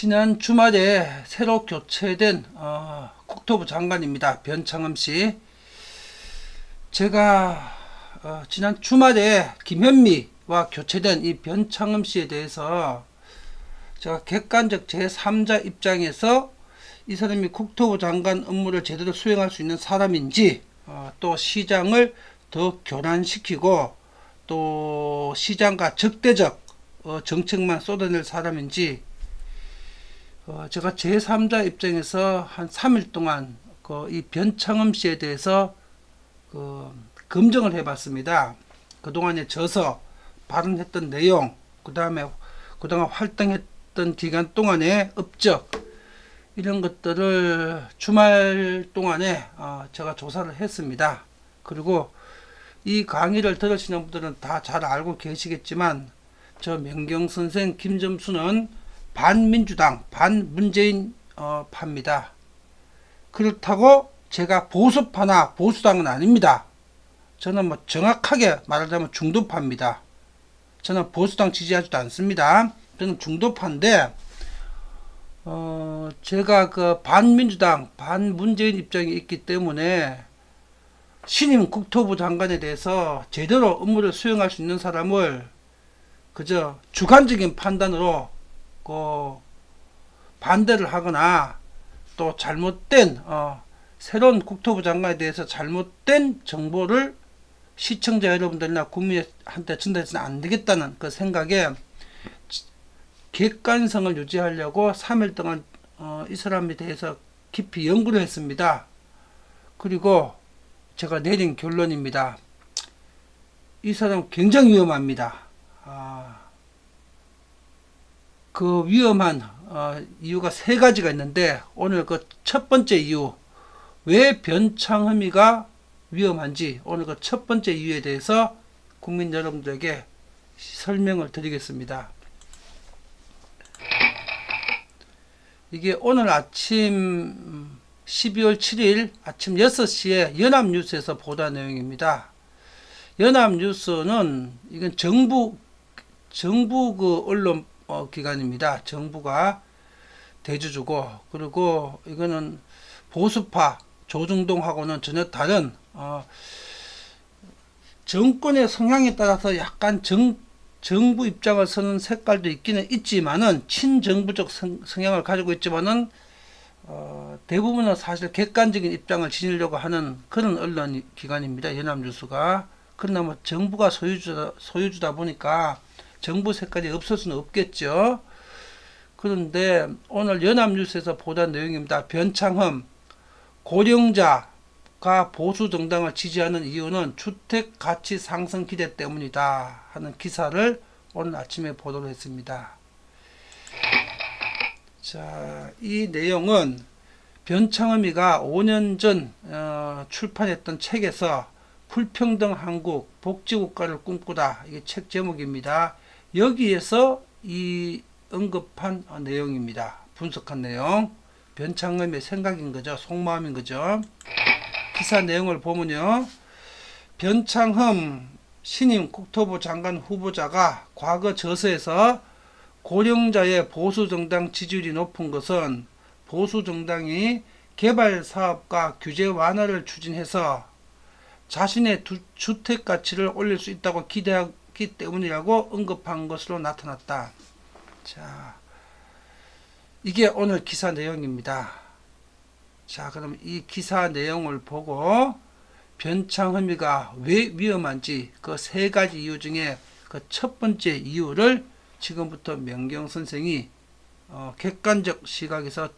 지난 주말에 새로 교체된 어, 국토부 장관입니다. 변창흠 씨. 제가 어, 지난 주말에 김현미와 교체된 이 변창흠 씨에 대해서 제가 객관적 제3자 입장에서 이 사람이 국토부 장관 업무를 제대로 수행할 수 있는 사람인지 어, 또 시장을 더 교란시키고 또 시장과 적대적 어, 정책만 쏟아낼 사람인지 어, 제가 제3자 입장에서 한 3일 동안 그 이 변창흠 씨에 대해서 그 검증을 해봤습니다. 그동안에 저서 발언했던 내용, 그 다음에 그동안 활동했던 기간 동안의 업적, 이런 것들을 주말 동안에 어, 제가 조사를 했습니다. 그리고 이 강의를 들으시는 분들은 다 잘 알고 계시겠지만 저 명경 선생 김점수는 반민주당 반문재인 어, 파입니다. 그렇다고 제가 보수파나 보수당은 아닙니다. 저는 뭐 정확하게 말하자면 중도파입니다. 저는 보수당 지지하지도 않습니다. 저는 중도파인데 어, 제가 그 반민주당, 반문재인 입장이 있기 때문에 신임 국토부 장관에 대해서 제대로 업무를 수행할 수 있는 사람을 그저 주관적인 판단으로 그 반대를 하거나 또 잘못된 어, 새로운 국토부 장관에 대해서 잘못된 정보를 시청자 여러분들이나 국민한테 전달해서는 안 되겠다는 그 생각에 객관성을 유지하려고 3일 동안 어, 이 사람에 대해서 깊이 연구를 했습니다. 그리고 제가 내린 결론입니다. 이 사람 굉장히 위험합니다. 아, 그 위험한 어, 이유가 세 가지가 있는데 오늘 그 첫 번째 이유 왜 변창흠이가 위험한지 오늘 그 첫 번째 이유에 대해서 국민 여러분들에게 설명을 드리겠습니다. 이게 오늘 아침 12월 7일 아침 6시에 연합뉴스에서 보도한 내용입니다. 연합뉴스는 이건 정부 정부 그 언론 어, 기관입니다. 정부가 대주주고 그리고 이거는 보수파 조중동하고는 전혀 다른 어, 정권의 성향에 따라서 약간 정 정부 입장을 서는 색깔도 있기는 있지만은 친정부적 성, 성향을 가지고 있지만은 어, 대부분은 사실 객관적인 입장을 지니려고 하는 그런 언론 기관입니다. 연합뉴스가 그러나 뭐 정부가 소유주다 소유주다 보니까 정부 색깔이 없을 수는 없겠죠. 그런데 오늘 연합뉴스에서 보도한 내용입니다. 변창흠 고령자가 보수 정당을 지지하는 이유는 주택 가치 상승 기대 때문이다 하는 기사를 오늘 아침에 보도를 했습니다. 자, 이 내용은 변창흠이가 5년 전 어, 출판했던 책에서 불평등 한국 복지국가를 꿈꾸다 이게 책 제목입니다. 여기에서 이 언급한 어, 내용입니다. 분석한 내용. 변창흠의 생각인 거죠. 속마음인 거죠. 기사 내용을 보면요. 변창흠 신임 국토부 장관 후보자가 과거 저서에서 고령자의 보수 정당 지지율이 높은 것은 보수 정당이 개발 사업과 규제 완화를 추진해서 자신의 두, 주택 가치를 올릴 수 있다고 기대 하기 때문이라고 언급한 것으로 나타났다. 자, 이게 오늘 기사 내용입니다. 자, 그럼 이 기사 내용을 보고 변창흠이가 왜 위험한지 그 세 가지 이유 중에 그 첫 번째 이유를 지금부터 명경 선생이 어, 객관적 시각에서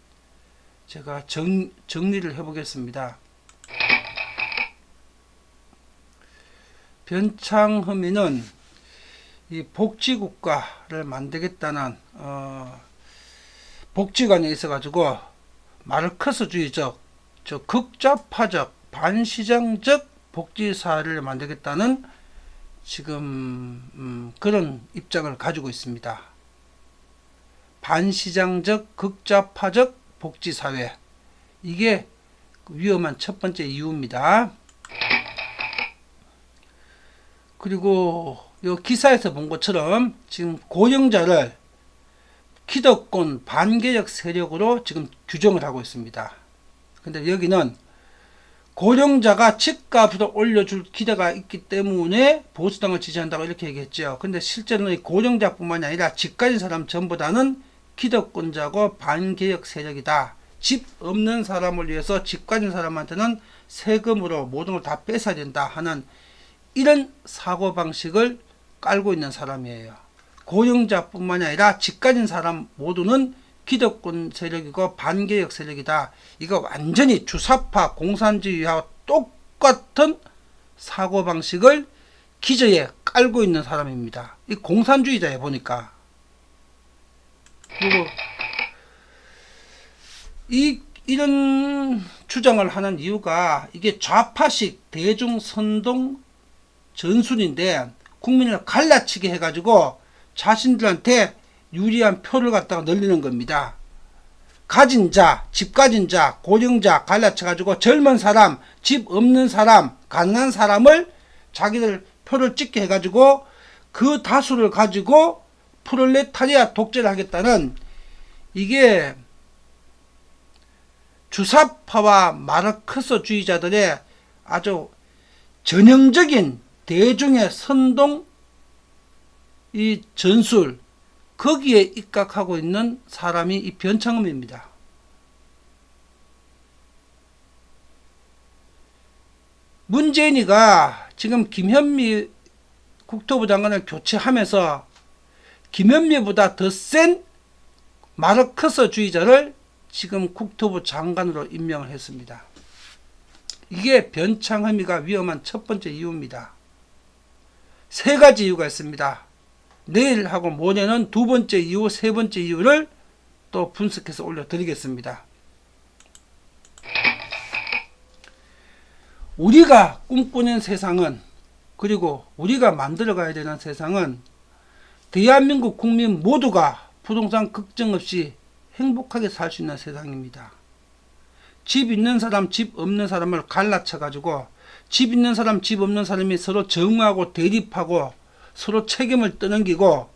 제가 정, 정리를 해보겠습니다. 변창흠이는 이 복지국가를 만들겠다는 어, 복지관에 있어가지고 마르크스주의적, 저 극좌파적, 반시장적 복지사회를 만들겠다는 지금 음, 그런 입장을 가지고 있습니다. 반시장적, 극좌파적 복지사회 이게 위험한 첫 번째 이유입니다. 그리고 요 기사에서 본 것처럼 지금 고령자를 기득권 반개혁 세력으로 지금 규정을 하고 있습니다. 근데 여기는 고령자가 집값을 올려줄 기대가 있기 때문에 보수당을 지지한다고 이렇게 얘기했죠. 근데 실제로는 이 고령자뿐만이 아니라 집 가진 사람 전보다는 기득권자고 반개혁 세력이다. 집 없는 사람을 위해서 집 가진 사람한테는 세금으로 모든 걸 다 뺏어야 된다 하는 이런 사고방식을 깔고 있는 사람이에요. 고령자뿐만이 아니라 집 가진 사람 모두는 기득권 세력이고 반개혁 세력이다. 이거 완전히 주사파 공산주의와 똑같은 사고방식을 기저에 깔고 있는 사람입니다. 이 공산주의자에 보니까. 그리고 이 이런 주장을 하는 이유가 이게 좌파식 대중 선동 전술인데 국민을 갈라치게 해가지고 자신들한테 유리한 표를 갖다가 늘리는 겁니다. 가진 자, 집 가진 자, 고령자 갈라쳐가지고 젊은 사람, 집 없는 사람, 가난한 사람을 자기들 표를 찍게 해가지고 그 다수를 가지고 프롤레타리아 독재를 하겠다는 이게 주사파와 마르크스주의자들의 아주 전형적인 대중의 선동 이 전술 거기에 입각하고 있는 사람이 이 변창흠입니다. 문재인이가 지금 김현미 국토부 장관을 교체하면서 김현미보다 더 센 마르크스주의자를 지금 국토부 장관으로 임명을 했습니다. 이게 변창흠이가 위험한 첫 번째 이유입니다. 세 가지 이유가 있습니다. 내일하고 모레는 두 번째 이유, 세 번째 이유를 또 분석해서 올려드리겠습니다. 우리가 꿈꾸는 세상은 그리고 우리가 만들어가야 되는 세상은 대한민국 국민 모두가 부동산 걱정 없이 행복하게 살 수 있는 세상입니다. 집 있는 사람, 집 없는 사람을 갈라쳐 가지고 집 있는 사람, 집 없는 사람이 서로 정하고 대립하고 서로 책임을 떠넘기고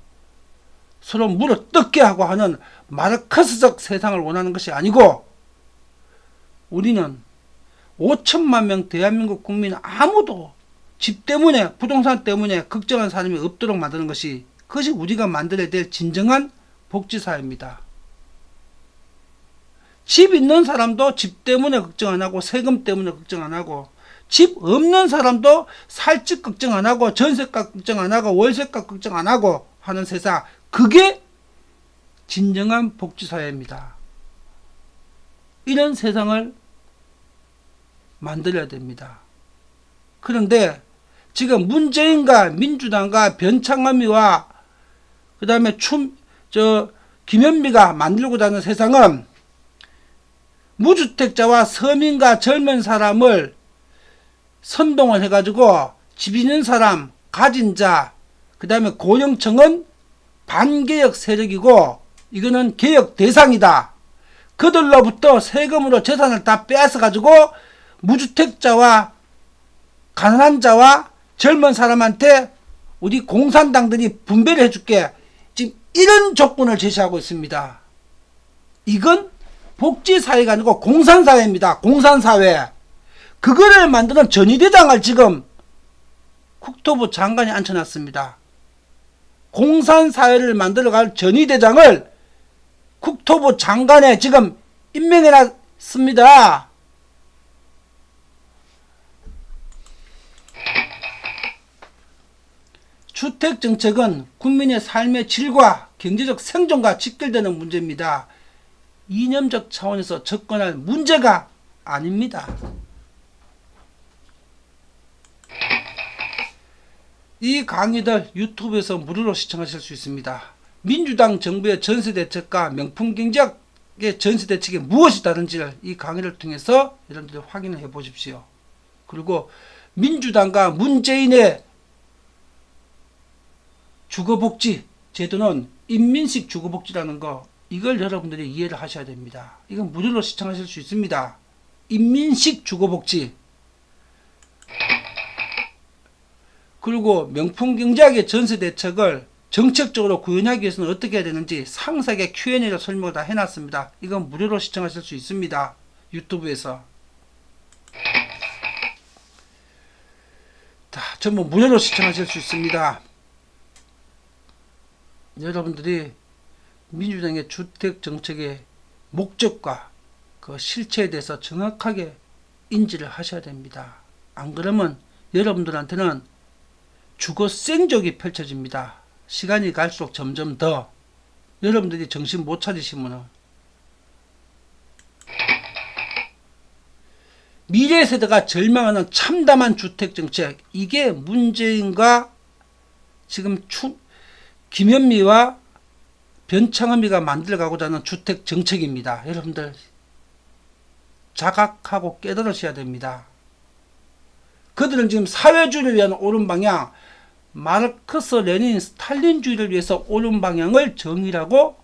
서로 물어 뜯게 하고 하는 마르크스적 세상을 원하는 것이 아니고 우리는 5천만 명 대한민국 국민 아무도 집 때문에 부동산 때문에 걱정하는 사람이 없도록 만드는 것이 그것이 우리가 만들어야 될 진정한 복지사회입니다. 집 있는 사람도 집 때문에 걱정 안 하고 세금 때문에 걱정 안 하고 집 없는 사람도 살집 걱정 안 하고 전세값 걱정 안 하고 월세값 걱정 안 하고 하는 세상 그게 진정한 복지사회입니다. 이런 세상을 만들어야 됩니다. 그런데 지금 문재인과 민주당과 변창흠이와 그 다음에 춤, 저, 김현미가 만들고자 하는 세상은 무주택자와 서민과 젊은 사람을 선동을 해가지고 집 있는 사람, 가진 자, 그 다음에 고령층은 반개혁 세력이고 이거는 개혁 대상이다. 그들로부터 세금으로 재산을 다 빼앗아가지고 무주택자와 가난한 자와 젊은 사람한테 우리 공산당들이 분배를 해줄게. 지금 이런 조건을 제시하고 있습니다. 이건 복지사회가 아니고 공산사회입니다. 공산사회. 그거를 만드는 전위대장을 지금 국토부 장관이 앉혀놨습니다. 공산사회를 만들어갈 전위대장을 국토부 장관에 지금 임명해놨습니다. 주택 정책은 국민의 삶의 질과 경제적 생존과 직결되는 문제입니다. 이념적 차원에서 접근할 문제가 아닙니다. 이 강의들 유튜브에서 무료로 시청하실 수 있습니다. 민주당 정부의 전세 대책과 명품 경제학의 전세 대책이 무엇이 다른지를 이 강의를 통해서 여러분들 확인을 해 보십시오. 그리고 민주당과 문재인의 주거복지 제도는 인민식 주거복지라는 거 이걸 여러분들이 이해를 하셔야 됩니다. 이건 무료로 시청하실 수 있습니다. 인민식 주거복지 그리고 명품 경제학의 전세 대책을 정책적으로 구현하기 위해서는 어떻게 해야 되는지 상세하게 Q&A로 설명을 다 해놨습니다. 이건 무료로 시청하실 수 있습니다. 유튜브에서. 다 전부 무료로 시청하실 수 있습니다. 여러분들이 민주당의 주택 정책의 목적과 그 실체에 대해서 정확하게 인지를 하셔야 됩니다. 안 그러면 여러분들한테는 주거 생족이 펼쳐집니다. 시간이 갈수록 점점 더 여러분들이 정신 못 차리시면 미래 세대가 절망하는 참담한 주택 정책 이게 문재인과 지금 추, 김현미와 변창흠이가 만들어가고자 하는 주택 정책입니다. 여러분들 자각하고 깨달으셔야 됩니다. 그들은 지금 사회주의를 위한 옳은 방향, 마르크스, 레닌, 스탈린주의를 위해서 옳은 방향을 정의라고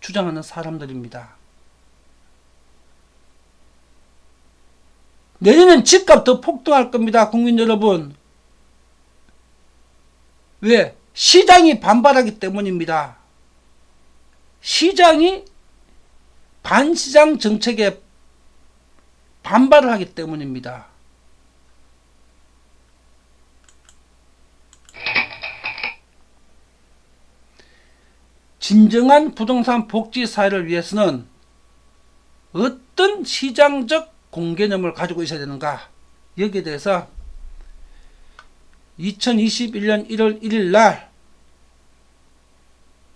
주장하는 사람들입니다. 내년엔 집값 더 폭등할 겁니다. 국민 여러분. 왜? 시장이 반발하기 때문입니다. 시장이 반시장 정책에 반발을 하기 때문입니다. 진정한 부동산 복지 사회를 위해서는 어떤 시장적 공개념을 가지고 있어야 되는가 여기에 대해서 2021년 1월 1일 날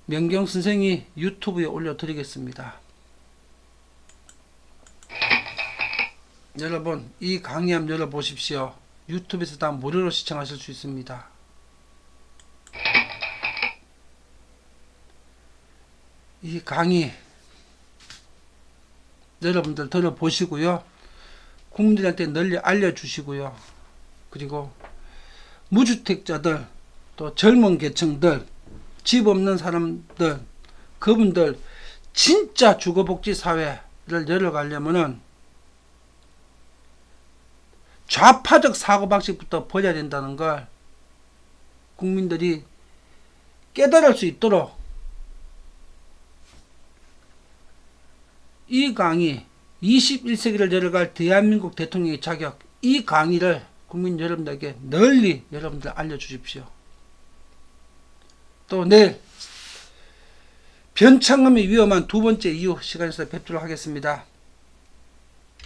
명경 선생이 유튜브에 올려드리겠습니다. 여러분 이 강의 한번 열어보십시오. 유튜브에서 다 무료로 시청하실 수 있습니다. 이 강의 여러분들 들어보시고요. 국민들한테 널리 알려주시고요. 그리고 무주택자들 또 젊은 계층들 집 없는 사람들 그분들 진짜 주거복지 사회를 열어가려면은 좌파적 사고방식부터 버려야 된다는 걸 국민들이 깨달을 수 있도록 이 강의 21세기를 열어갈 대한민국 대통령의 자격 이 강의를 국민 여러분들에게 널리 여러분들 알려주십시오. 또 내일 변창흠이 위험한 두 번째 이유 시간에서 뵙도록 하겠습니다.